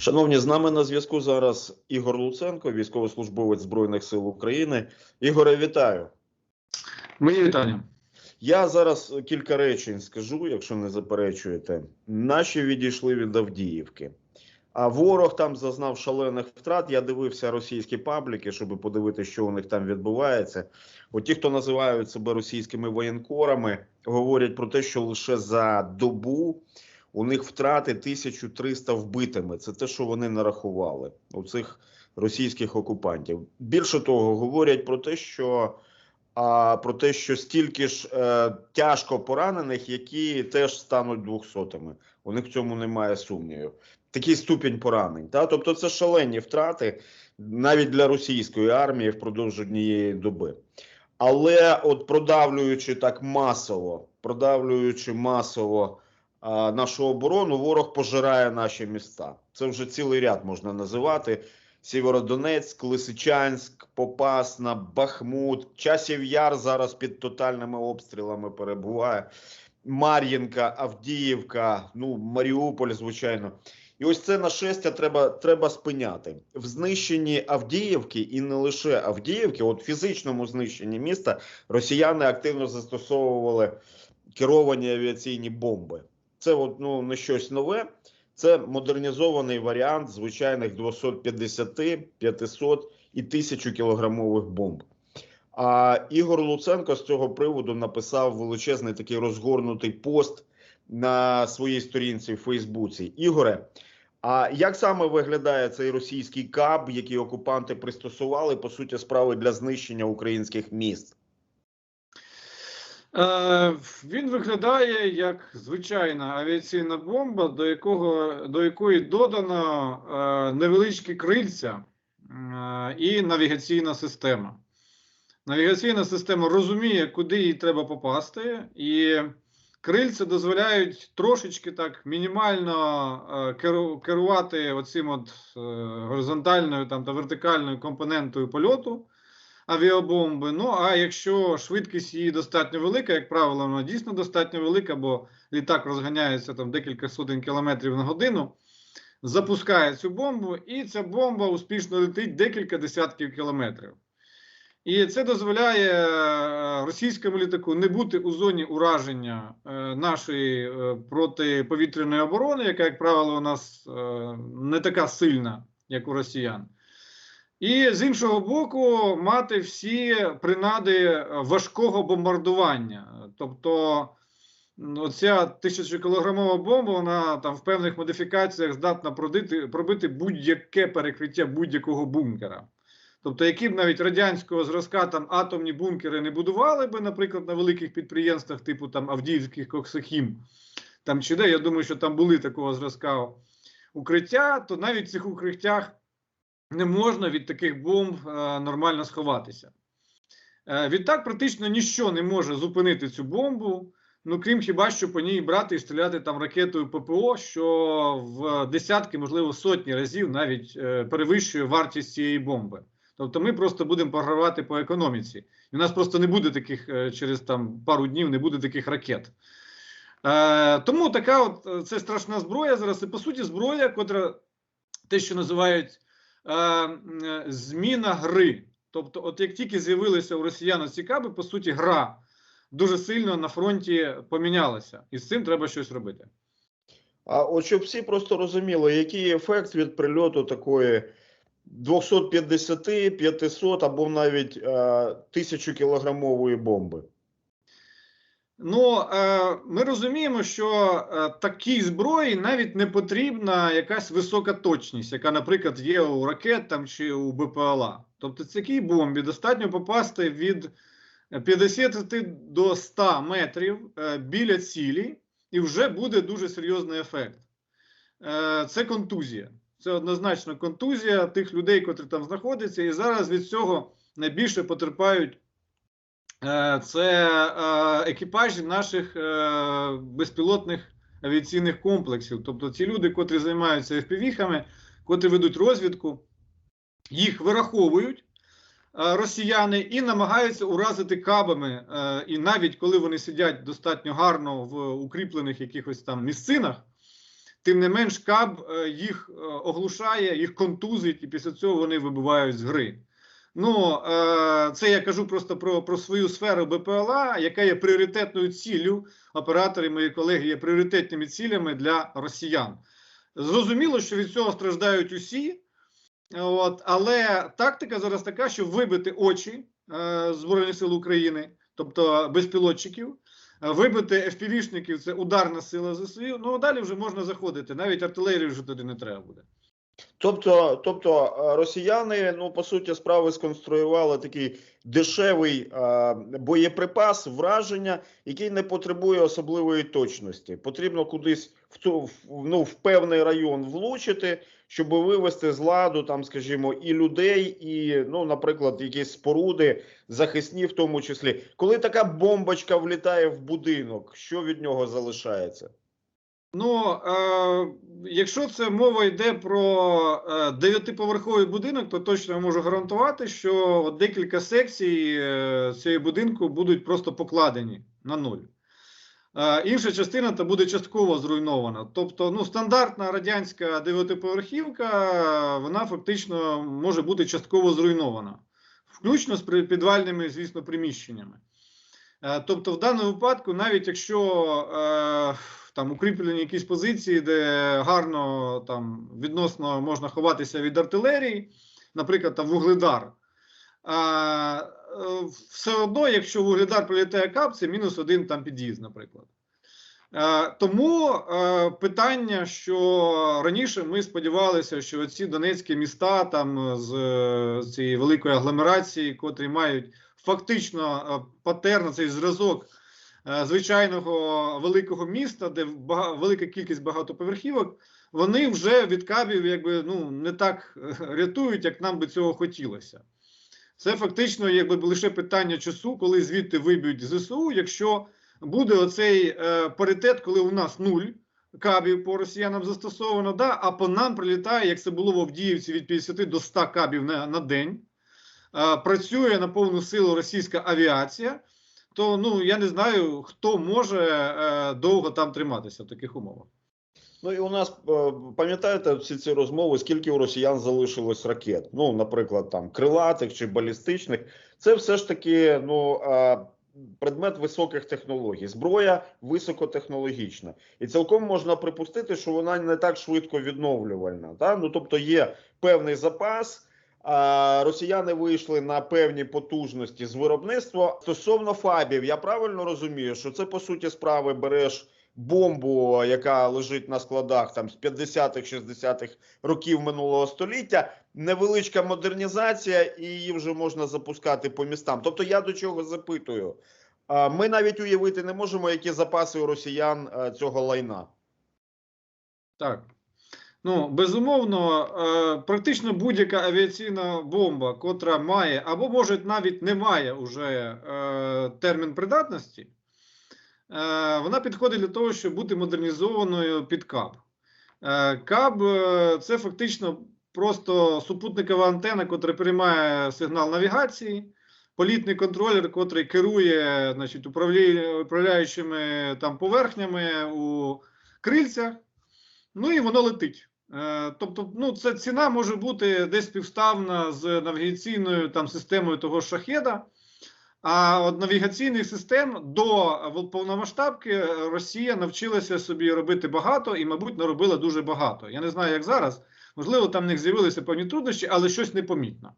Шановні, з нами на зв'язку зараз Ігор Луценко, військовослужбовець Збройних сил України. Ігоре, вітаю. Мої вітання. Я зараз кілька речень скажу, якщо не заперечуєте. Наші відійшли від Авдіївки, а ворог там зазнав шалених втрат. Я дивився російські пабліки, щоб подивитися, що у них там відбувається. От ті, хто називають себе російськими воєнкорами, говорять про те, що лише за добу. У них втрати 1300 вбитими. Це те, що вони нарахували у цих російських окупантів. Більше того, говорять про те, що а, про те, що стільки ж е, тяжко поранених, які теж стануть двохсотими. У них в цьому немає сумнівів. Такий ступінь поранень. Та? Тобто, це шалені втрати навіть для російської армії впродовж однієї доби. Але от продавлюючи так масово, продавлюючи масово нашу оборону, ворог пожирає наші міста. Це вже цілий ряд можна називати: Сєвєродонецьк, Лисичанськ, Попасна, Бахмут, Часів Яр зараз під тотальними обстрілами перебуває. Мар'їнка, Авдіївка, ну Маріуполь, звичайно. І ось це нашестя треба треба спиняти в знищенні Авдіївки і не лише Авдіївки, от фізичному знищенні міста росіяни активно застосовували керовані авіаційні бомби. Це от, ну, не щось нове. Це модернізований варіант звичайних 250, 500 і 1000 кілограмових бомб. А Ігор Луценко з цього приводу написав величезний такий розгорнутий пост на своїй сторінці в Фейсбуці. Ігоре, а як саме виглядає цей російський каб, який окупанти пристосували по суті справи для знищення українських міст? Е, він виглядає як звичайна авіаційна бомба, до якого, до якої додано е, невеличкі крильця е, і навігаційна система. Навігаційна система розуміє, куди їй треба попасти, і крильця дозволяють трошечки так мінімально керувати оцим от горизонтальною там, та вертикальною компонентою польоту авіабомби. Ну а якщо швидкість її достатньо велика, як правило, вона дійсно достатньо велика, бо літак розганяється там декілька сотень кілометрів на годину, запускає цю бомбу, і ця бомба успішно летить декілька десятків кілометрів. І це дозволяє е, російському літаку не бути у зоні ураження е, нашої е, протиповітряної оборони, яка, як правило, у нас не така сильна, як у росіян. І з іншого боку, мати всі принади важкого бомбардування. Тобто, оця тисячокілограмова бомба, вона там в певних модифікаціях здатна пробити, пробити будь-яке перекриття будь-якого бункера. Тобто, які б навіть радянського зразка там атомні бункери не будували би, наприклад, на великих підприємствах, типу там Авдіївських Коксахім, там чи де, я думаю, що там були такого зразка укриття, то навіть в цих укриттях не можна від таких бомб е, нормально сховатися. Е, відтак, практично ніщо не може зупинити цю бомбу. Ну, крім хіба що по ній брати і стріляти там ракетою ППО, що в десятки, можливо, сотні разів навіть е, перевищує вартість цієї бомби. Тобто ми просто будемо програвати по економіці. І у нас просто не буде таких через там пару днів, не буде таких ракет. Е, Тому така от це страшна зброя зараз. І по суті, зброя, котра те, що називають зміна гри. Тобто, от як тільки з'явилися у росіян ці каби, по суті, гра дуже сильно на фронті помінялася, і з цим треба щось робити. А от щоб всі просто розуміли, який ефект від прильоту такої 250, 500 або навіть е, 1000 кілограмової бомби. Ну е, ми розуміємо, що е, такій зброї навіть не потрібна якась висока точність, яка, наприклад, є у ракет там чи у БПЛА. Тобто, такій бомбі достатньо попасти від 50 до 100 метрів е, біля цілі, і вже буде дуже серйозний ефект. Це контузія. Це однозначно контузія тих людей, котрі там знаходяться, і зараз від цього найбільше потерпають. Е, це е, екіпажі наших е, безпілотних авіаційних комплексів. Тобто ці люди, котрі займаються FPV-хами, котрі ведуть розвідку, їх вираховують росіяни і намагаються уразити кабами. І навіть коли вони сидять достатньо гарно в укріплених якихось там місцинах, тим не менш КАБ їх оглушає, їх контузить, і після цього вони вибувають з гри. Ну, е, це я кажу просто про, про свою сферу БПЛА, яка є пріоритетною ціллю. Оператори, мої колеги, є пріоритетними цілями для росіян. Зрозуміло, що від цього страждають усі, от, але тактика зараз така, щоб вибити очі е, Збройних сил України, тобто безпілотчиків, вибити FPV-шників, це ударна сила ЗСУ. Ну а далі вже можна заходити. Навіть артилерії вже туди не треба буде. Тобто, тобто е, росіяни, ну по суті, справи сконструювали такий дешевий е, боєприпас, враження, який не потребує особливої точності. Потрібно кудись в ту ну, в певний район влучити, щоб вивести з ладу, там, скажімо, і людей, і, ну, наприклад, якісь споруди захисні, в тому числі. Коли така бомбочка влітає в будинок, що від нього залишається? Ну, е, якщо це мова йде про е, дев'ятиповерховий будинок, то точно я можу гарантувати, що декілька секцій е, цього будинку будуть просто покладені на нуль. Е, інша частина то буде частково зруйнована. Тобто, ну, стандартна радянська дев'ятиповерхівка, вона фактично може бути частково зруйнована, включно з підвальними, звісно, приміщеннями. Е, Тобто, в даному випадку, навіть якщо е, там укріплені якісь позиції, де гарно там відносно можна ховатися від артилерії, наприклад, там вугледар. А, е, все одно, якщо вугледар прилітає кап, це мінус один там під'їзд, наприклад. Е, Тому е, питання, що раніше ми сподівалися, що ці донецькі міста там з, з цієї великої агломерації, котрі мають фактично патерн, цей зразок звичайного великого міста, де велика кількість багатоповерхівок, вони вже від кабів якби ну не так е, рятують, як нам би цього хотілося. Це фактично якби лише питання часу, коли звідти виб'ють ЗСУ, якщо буде оцей е, паритет, коли у нас нуль кабів по росіянам застосовано, да, а по нам прилітає, як це було в Авдіївці, від 50 до 100 кабів на, на день. Е, працює на повну силу російська авіація, то ну я не знаю, хто може е, довго там триматися в таких умовах. Ну і у нас е, пам'ятаєте всі ці розмови, скільки у росіян залишилось ракет? Ну, наприклад, там крилатих чи балістичних. Це все ж таки ну, е, предмет високих технологій. Зброя високотехнологічна. І цілком можна припустити, що вона не так швидко відновлювальна. Та? Ну, тобто є певний запас. Росіяни вийшли на певні потужності з виробництва. Стосовно фабів, я правильно розумію, що це по суті справи береш бомбу, яка лежить на складах там з 50-х, 60-х років минулого століття. Невеличка модернізація, і її вже можна запускати по містам. Тобто, я до чого запитую. Ми навіть уявити не можемо, які запаси у росіян е, цього лайна. Так. Ну, безумовно, е, практично будь-яка авіаційна бомба, котра має, або може навіть не має уже е, термін придатності, е, вона підходить для того, щоб бути модернізованою під КАБ. КАБ це фактично просто супутникова антена, котра приймає сигнал навігації, політний контролер, котрий керує значить, управляючими там поверхнями у крильцях. Ну і воно летить. Е, Тобто, ну, це ціна може бути десь співставна з навігаційною там системою того шахеда. А от навігаційних систем до повномасштабки Росія навчилася собі робити багато і, мабуть, наробила дуже багато. Я не знаю, як зараз. Можливо, там в них з'явилися певні труднощі, але щось непомітно.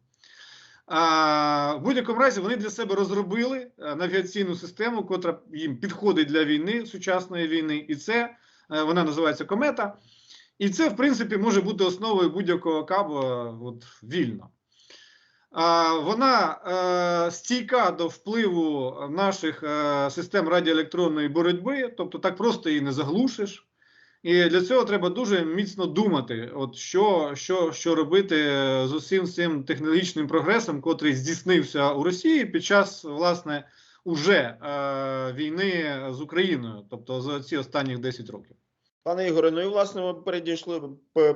А, в будь-якому разі вони для себе розробили е, навігаційну систему, котра їм підходить для війни, сучасної війни, і це е, вона називається комета. І це, в принципі, може бути основою будь-якого кабу е, от, вільно. Вона е, стійка до впливу наших е, систем радіоелектронної боротьби, тобто так просто її не заглушиш. І для цього треба дуже міцно думати, от що, що, що робити з усім цим технологічним прогресом, котрий здійснився у Росії під час власне уже е, війни з Україною, тобто за ці останні 10 років. Пане Ігоре, ну і власне ми перейшли,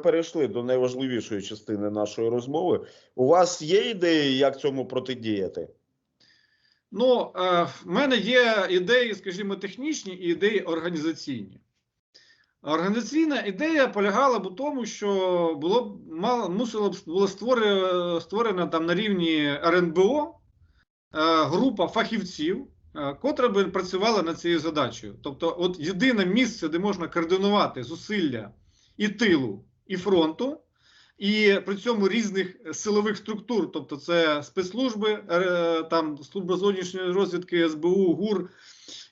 перейшли до найважливішої частини нашої розмови. У вас є ідеї, як цьому протидіяти? Ну, е, в мене є ідеї, скажімо, технічні і ідеї організаційні. Організаційна ідея полягала б у тому, що було б мало мусило б було створи- створена там на рівні РНБО е, група фахівців, котра би працювала над цією задачею. Тобто, от єдине місце, де можна координувати зусилля і тилу, і фронту, і при цьому різних силових структур, тобто це спецслужби, е, там служба зовнішньої розвідки, СБУ, ГУР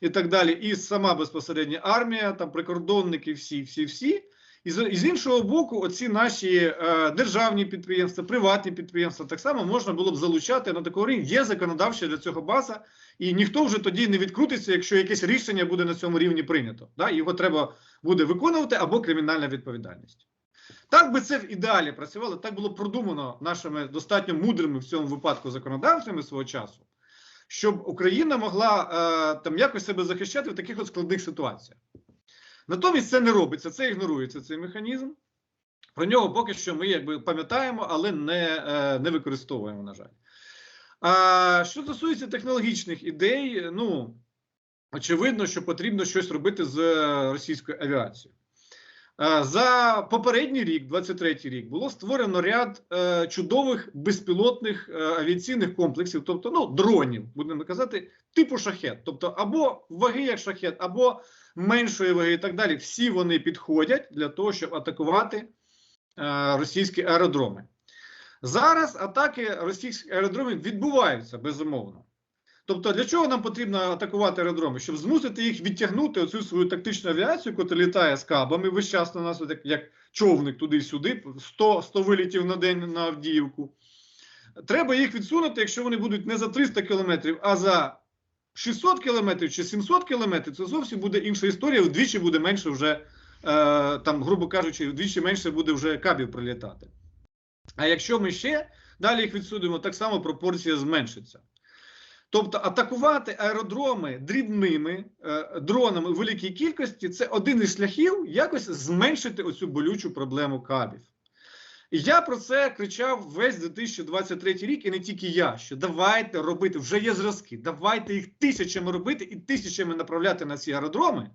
і так далі, і сама безпосередня армія, там прикордонники, всі, всі, всі. І з, і з іншого боку, оці наші е, державні підприємства, приватні підприємства так само можна було б залучати на такому рівні. Є законодавча для цього база, і ніхто вже тоді не відкрутиться, якщо якесь рішення буде на цьому рівні прийнято. Да? Його треба буде виконувати або кримінальна відповідальність. Так би це в ідеалі працювало, так було продумано нашими достатньо мудрими в цьому випадку законодавцями свого часу, щоб Україна могла е, там якось себе захищати в таких от складних ситуаціях. Натомість це не робиться, це ігнорується цей механізм. Про нього поки що ми якби пам'ятаємо, але не, е, не використовуємо, на жаль. А що стосується технологічних ідей, ну очевидно, що потрібно щось робити з е, російською авіацією. Е, За попередній рік, 23-й рік, було створено ряд е, чудових безпілотних е, авіаційних комплексів, тобто ну, дронів, будемо казати, типу шахет. Тобто, або ваги як шахет, або меншої ваги і так далі. Всі вони підходять для того, щоб атакувати е, російські аеродроми. Зараз атаки російських аеродромів відбуваються безумовно. Тобто, для чого нам потрібно атакувати аеродроми? Щоб змусити їх відтягнути оцю свою тактичну авіацію, яка літає з кабами весь час на нас, як, як човник туди-сюди, 100, 100 вилітів на день на Авдіївку. Треба їх відсунути, якщо вони будуть не за 300 кілометрів, а за 600 кілометрів чи 700 кілометрів, це зовсім буде інша історія, вдвічі буде менше вже, е, там, грубо кажучи, вдвічі менше буде вже кабів прилітати. А якщо ми ще далі їх відсудимо, так само пропорція зменшиться. Тобто атакувати аеродроми дрібними е, дронами у великій кількості це один із шляхів якось зменшити оцю болючу проблему кабів. Я про це кричав весь 2023 рік, і не тільки я, що давайте робити, вже є зразки, давайте їх тисячами робити і тисячами направляти на ці аеродроми.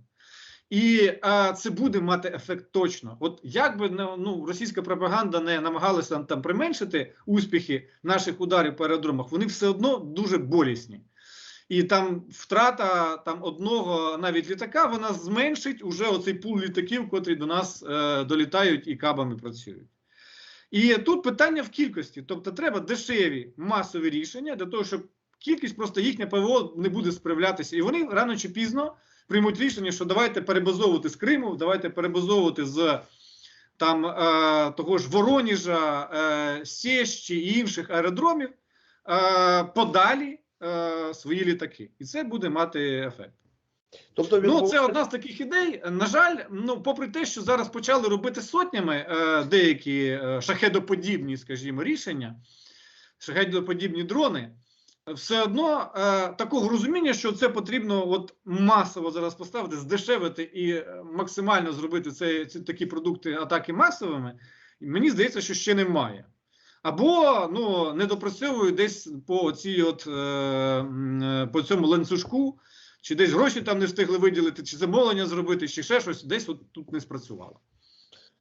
І а, це буде мати ефект точно. От як би ну, російська пропаганда не намагалася там, там применшити успіхи наших ударів по аеродромах, вони все одно дуже болісні. І там втрата там одного навіть літака, вона зменшить уже оцей пул літаків, котрі до нас е, долітають і кабами працюють. І тут питання в кількості. Тобто, треба дешеві масові рішення для того, щоб кількість просто їхня ПВО не буде справлятися. І вони рано чи пізно приймуть рішення, що давайте перебазовувати з Криму, давайте перебазовувати з там е, того ж Вороніжа, е, Сєщі і інших аеродромів е, подалі е, свої літаки. І це буде мати ефект. Тобто Ну, відбув- це одна з таких ідей. На жаль, ну, попри те, що зараз почали робити сотнями е, деякі е, шахедоподібні, скажімо, рішення, шахедоподібні дрони, все одно е, такого розуміння, що це потрібно от масово зараз поставити, здешевити і е, максимально зробити це, ці такі продукти атаки масовими, мені здається, що ще немає. Або ну, не допрацьовують десь по цій от, е, е, по цьому ланцюжку, чи десь гроші там не встигли виділити, чи замовлення зробити, чи ще щось, десь от тут не спрацювало.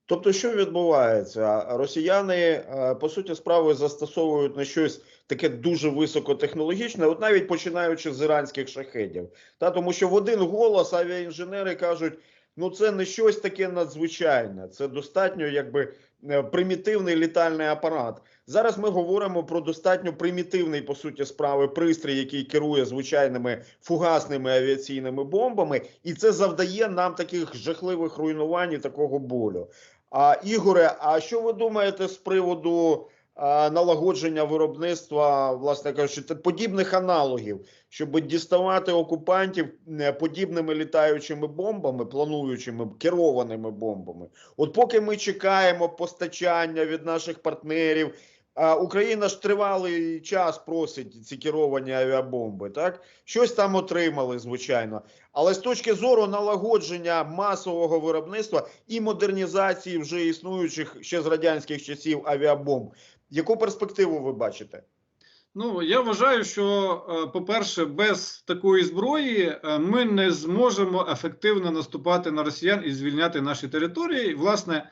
Тобто, що відбувається? Росіяни е, по суті справи застосовують на щось таке дуже високотехнологічне, от навіть починаючи з іранських шахедів. Та тому, що в один голос авіаінженери кажуть: ну це не щось таке надзвичайне, це достатньо якби е, примітивний літальний апарат. Зараз ми говоримо про достатньо примітивний по суті справи пристрій, який керує звичайними фугасними авіаційними бомбами, і це завдає нам таких жахливих руйнувань і такого болю. А Ігоре, а що ви думаєте з приводу налагодження виробництва, власне кажучи, подібних аналогів, щоб діставати окупантів е, подібними літаючими бомбами, плануючими керованими бомбами? От поки ми чекаємо постачання від наших партнерів. Україна ж тривалий час просить ці керовані авіабомби, так щось там отримали, звичайно. Але з точки зору налагодження масового виробництва і модернізації вже існуючих ще з радянських часів авіабомб, яку перспективу ви бачите? Ну, я вважаю, що, е, по-перше, без такої зброї е, ми не зможемо ефективно наступати на росіян і звільняти наші території, власне,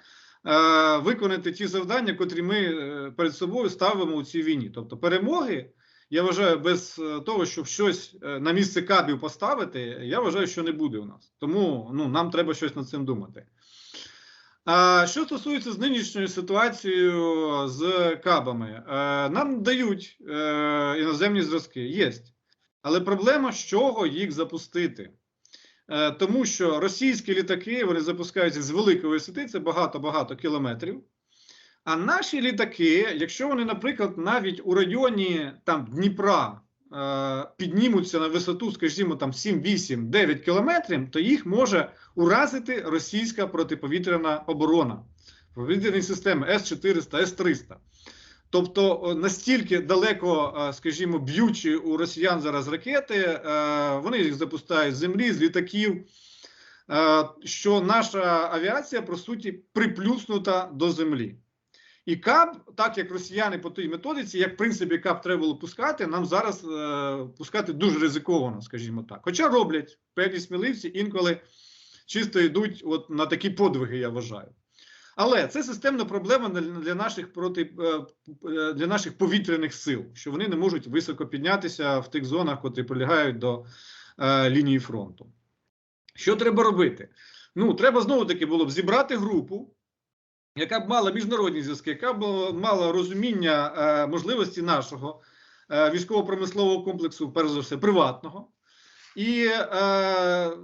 виконати ті завдання, котрі ми е, перед собою ставимо у цій війні. Тобто, перемоги, я вважаю, без е, того, щоб щось е, на місце кабів поставити, я вважаю, що не буде у нас. Тому ну, нам треба щось над цим думати. А що стосується з нинішньою ситуацією з кабами, е, нам дають е, іноземні зразки, є. Але проблема, з чого їх запустити. Е, тому що російські літаки вони запускаються з великої висоти, це багато-багато кілометрів. А наші літаки, якщо вони, наприклад, навіть у районі там, Дніпра е, піднімуться на висоту, скажімо, там 7, 8, 9 кілометрів, то їх може уразити російська протиповітряна оборона, повітряні системи С-400, С-300. Тобто настільки далеко, скажімо, б'ючі у росіян зараз ракети, е, вони їх запускають з землі, з літаків, е, що наша авіація, по суті, приплюснута до землі. І КАБ, так як росіяни по тій методиці, як в принципі КАБ треба було пускати, нам зараз е, пускати дуже ризиковано, скажімо так. Хоча роблять певні сміливці, інколи чисто йдуть от на такі подвиги, я вважаю. Але це системна проблема для- наших проти е, е, для наших повітряних сил, що вони не можуть високо піднятися в тих зонах, котрі прилягають до е, лінії фронту. Що треба робити? Ну, треба знову таки було б зібрати групу, яка б мала міжнародні зв'язки, яка б мала розуміння можливості нашого військово-промислового комплексу, перш за все, приватного, і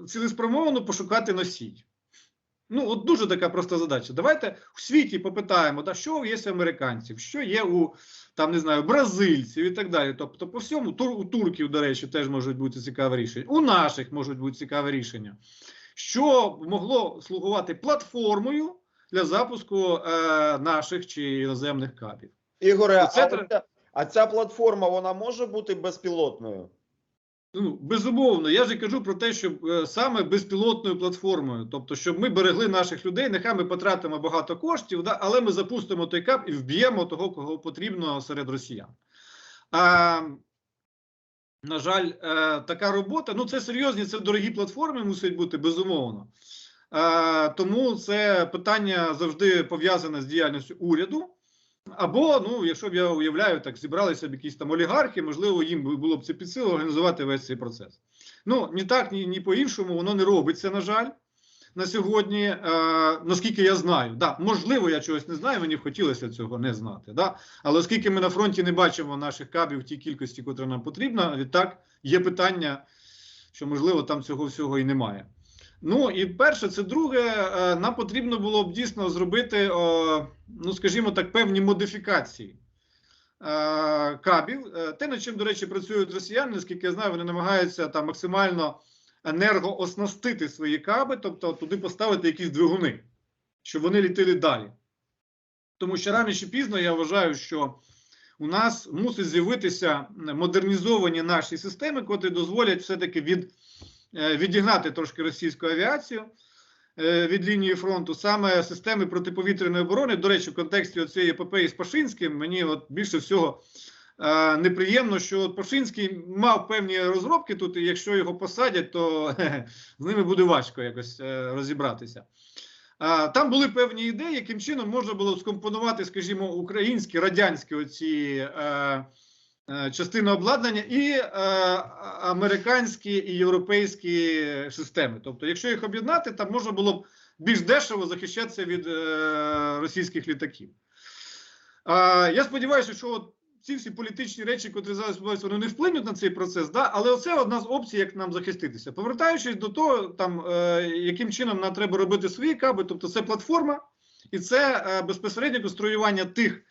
цілеспрямовано пошукати носій. Ну, от дуже така проста задача. Давайте в світі попитаємо, да, що є у американців, що є у там, не знаю, бразильців і так далі. Тобто, по всьому, тур, у турків, до речі, теж можуть бути цікаві рішення. У наших можуть бути цікаві рішення, що могло слугувати платформою для запуску е, наших чи іноземних кабів. Ігоре, Оце а, ця, а ця платформа вона може бути безпілотною? Ну, безумовно, я ж кажу про те, що е, саме безпілотною платформою, тобто, щоб ми берегли наших людей, нехай ми потратимо багато коштів, да, але ми запустимо той кап і вб'ємо того, кого потрібно серед росіян. А, на жаль, е, така робота, ну це серйозні, це дорогі платформи мусять бути, безумовно. Е, тому це питання завжди пов'язане з діяльністю уряду. Або, ну, якщо б я уявляю, так зібралися б якісь там олігархи, можливо, їм було б це під силу організувати весь цей процес. Ну, ні так, ні, ні по-іншому, воно не робиться, на жаль, на сьогодні. Е, наскільки я знаю, да, можливо, я чогось не знаю, мені б хотілося цього не знати. Да? Але оскільки ми на фронті не бачимо наших кабів в тій кількості, котра нам потрібна, відтак є питання, що можливо там цього всього і немає. Ну і перше, це друге, е, нам потрібно було б дійсно зробити, ну скажімо так, певні модифікації е, кабів. Е, Те, над чим, до речі, працюють росіяни, наскільки я знаю, вони намагаються там максимально енергооснастити свої каби, тобто туди поставити якісь двигуни, щоб вони літили далі. Тому що рано чи пізно я вважаю, що у нас мусить з'явитися модернізовані наші системи, котрі дозволять все-таки від відігнати трошки російську авіацію е, від лінії фронту, саме системи протиповітряної оборони. До речі, в контексті цієї епопеї з Пашинським мені от більше всього е, неприємно, що Пашинський мав певні розробки тут, і якщо його посадять, то з ними буде важко якось е, розібратися. Там були певні ідеї, яким чином можна було скомпонувати, скажімо, українські радянські оці е, е, частини обладнання і е, американські і європейські системи. Тобто, якщо їх об'єднати, там можна було б більш дешево захищатися від е, російських літаків. Я сподіваюся, що от ці всі політичні речі, які зараз відбуваються, вони не вплинуть на цей процес, да? але це одна з опцій, як нам захиститися. Повертаючись до того, там, яким чином нам треба робити свої каби, тобто це платформа, і це безпосередньо конструювання тих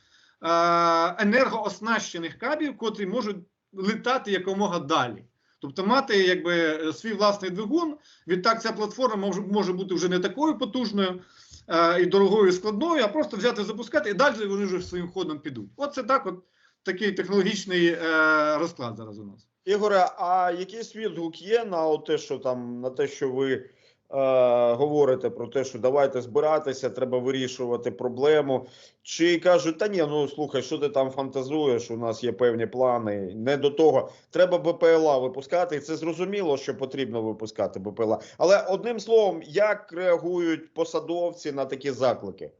енергооснащених кабів, котрі можуть летати якомога далі. Тобто мати якби е, свій власний двигун. Відтак ця платформа може, може бути вже не такою потужною е, і дорогою і складною, а просто взяти, запускати, і далі вони вже своїм ходом підуть. От це так, от такий технологічний е, розклад зараз у нас. Ігоре, а якийсь відгук є на те, що там на те, що ви говорите про те, що давайте збиратися, треба вирішувати проблему. Чи кажуть, та ні, ну слухай, що ти там фантазуєш? У нас є певні плани. Не до того. Треба БПЛА випускати, і це зрозуміло, що потрібно випускати БПЛА. Але одним словом, як реагують посадовці на такі заклики?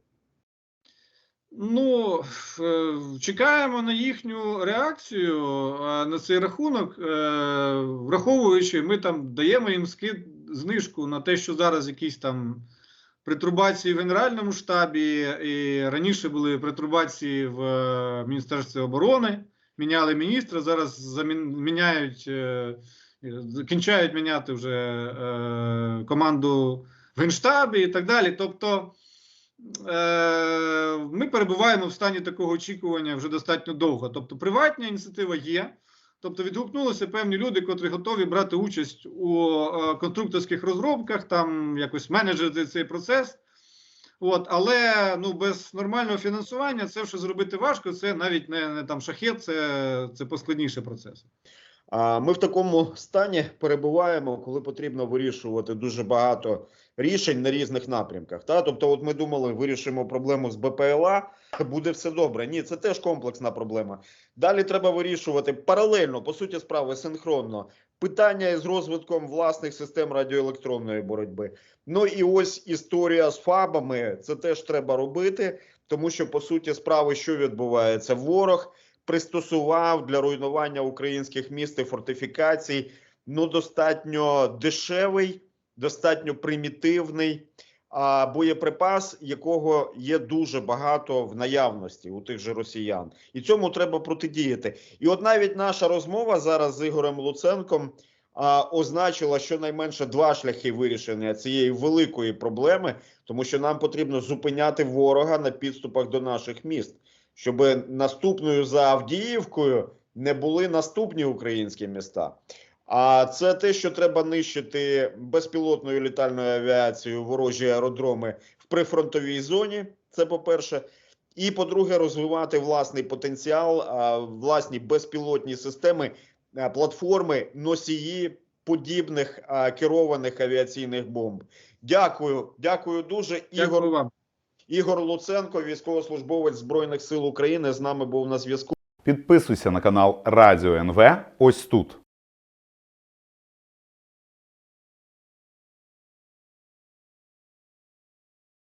Ну, е, чекаємо на їхню реакцію е, на цей рахунок, е, враховуючи, ми там даємо їм скид, знижку на те, що зараз якісь там притурбації в Генеральному штабі, і раніше були притурбації в е, Міністерстві оборони, міняли міністра, зараз замін, міняють, е, кінчають міняти вже е, команду в Генштабі і так далі. Тобто. Ми перебуваємо в стані такого очікування вже достатньо довго. Тобто, приватна ініціатива є. Тобто відгукнулися певні люди, котрі готові брати участь у е, конструкторських розробках, там якось менеджерити цей процес. От, але ну, без нормального фінансування це вже зробити важко. Це навіть не, не там шахет, це, це поскладніший процес. Ми в такому стані перебуваємо, коли потрібно вирішувати дуже багато рішень на різних напрямках. Та тобто, от ми думали, вирішимо проблему з БПЛА, буде все добре. Ні, це теж комплексна проблема. Далі треба вирішувати паралельно, по суті, справи синхронно. Питання із розвитком власних систем радіоелектронної боротьби. Ну і ось історія з фабами. Це теж треба робити, тому що по суті справи, що відбувається, ворог пристосував для руйнування українських міст і фортифікацій ну достатньо дешевий, достатньо примітивний а, боєприпас, якого є дуже багато в наявності у тих же росіян, і цьому треба протидіяти. І от навіть наша розмова зараз з Ігорем Луценком а, означила щонайменше два шляхи вирішення цієї великої проблеми, тому що нам потрібно зупиняти ворога на підступах до наших міст щоб наступною за Авдіївкою не були наступні українські міста. А це те, що треба нищити безпілотною літальною авіацією ворожі аеродроми в прифронтовій зоні. Це по-перше. І по-друге, розвивати власний потенціал, власні безпілотні системи, платформи, носії подібних керованих авіаційних бомб. Дякую, дякую дуже. Ігор Дякую вам. Ігор Луценко, військовослужбовець Збройних сил України, з нами був на зв'язку. Підписуйся на канал Радіо НВ ось тут.